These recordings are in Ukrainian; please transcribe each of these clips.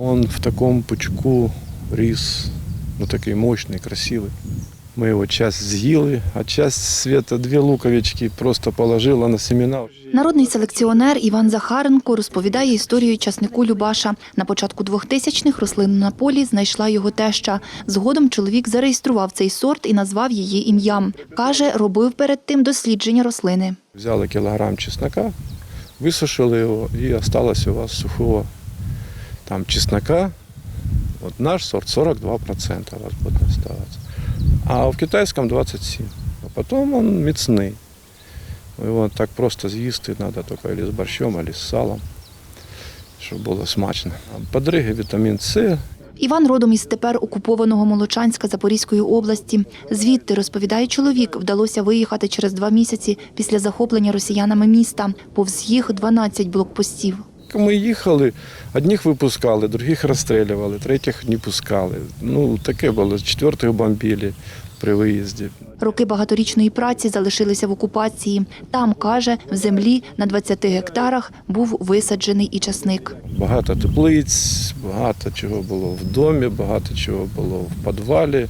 Он в таком пучку ріс, ну такий мощний, красивий. Ми його часть з'їли, а часть света дві луковички просто положила на семена. Народний селекціонер Іван Захаренко розповідає історію часнику Любаша. На початку 2000-х рослину на полі знайшла його теща. Згодом чоловік зареєстрував цей сорт і назвав її ім'ям. Каже, робив перед тим дослідження рослини. Взяли кілограм чеснока, висушили його і осталось у вас сухого там чеснока. От наш сорт 42% у вас буде оставаться. А в китайському 27%. А потім він міцний. Його так просто з'їсти треба тільки або з борщом, або з салом, щоб було смачно. Подриги, вітамін С, Іван родом із тепер окупованого Молочанська Запорізької області. Звідти, розповідає чоловік, вдалося виїхати через два місяці після захоплення росіянами міста. Повз їх 12 блокпостів. Ми їхали, одних випускали, других розстрілювали, третіх не пускали. Ну, таке було. Четвертих бомбили при виїзді. Роки багаторічної праці залишилися в окупації. Там, каже, в землі на 20 гектарах був висаджений і часник. Багато теплиць, багато чого було в домі, багато чого було в підвалі.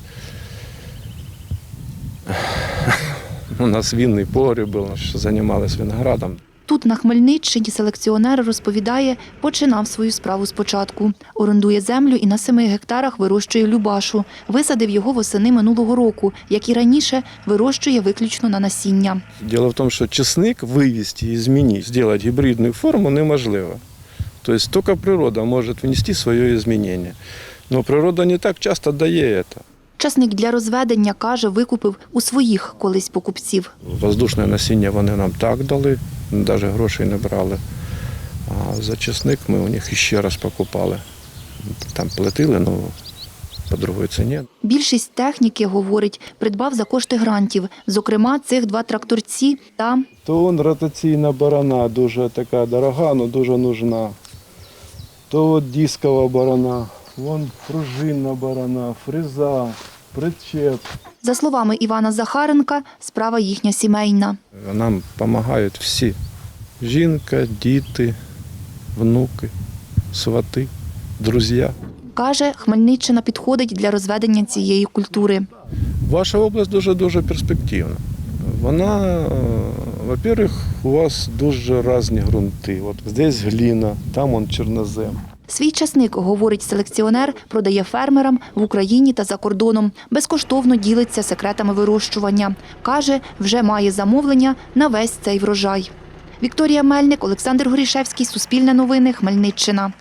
У нас вінний погріб був, що займалися виноградом. Тут на Хмельниччині селекціонер розповідає, починав свою справу спочатку. Орендує землю і на семи гектарах вирощує любашу. Висадив його восени минулого року, як і раніше, вирощує виключно на насіння. Дело в тому, що чесник вивезти і змінити, зробити гібридну форму неможливо. Тобто тільки природа може внести своє змінення. Но природа не так часто дає це. Часник для розведення, каже, викупив у своїх колись покупців. Воздушне насіння вони нам так дали, навіть грошей не брали. А за чесник ми у них ще раз покупали. Там платили, але по другій ціні. Більшість техніки, говорить, придбав за кошти грантів. Зокрема, цих два тракторці та То он ротаційна барана дуже така дорога, але дуже нужна. То от дискова барана, вон пружинна барана, фреза, причеп. За словами Івана Захаренка, справа їхня сімейна. Нам допомагають всі. Жінка, діти, внуки, свати, друзі. Каже, Хмельниччина підходить для розведення цієї культури. Ваша область дуже-дуже перспективна. Вона, е, во-первых, у вас дуже різні ґрунти. От здесь гліна, там он чорнозем. Свій часник, говорить селекціонер, продає фермерам в Україні та за кордоном. Безкоштовно ділиться секретами вирощування. Каже, вже має замовлення на весь цей врожай. Вікторія Мельник, Олександр Горішевський, Суспільне новини, Хмельниччина.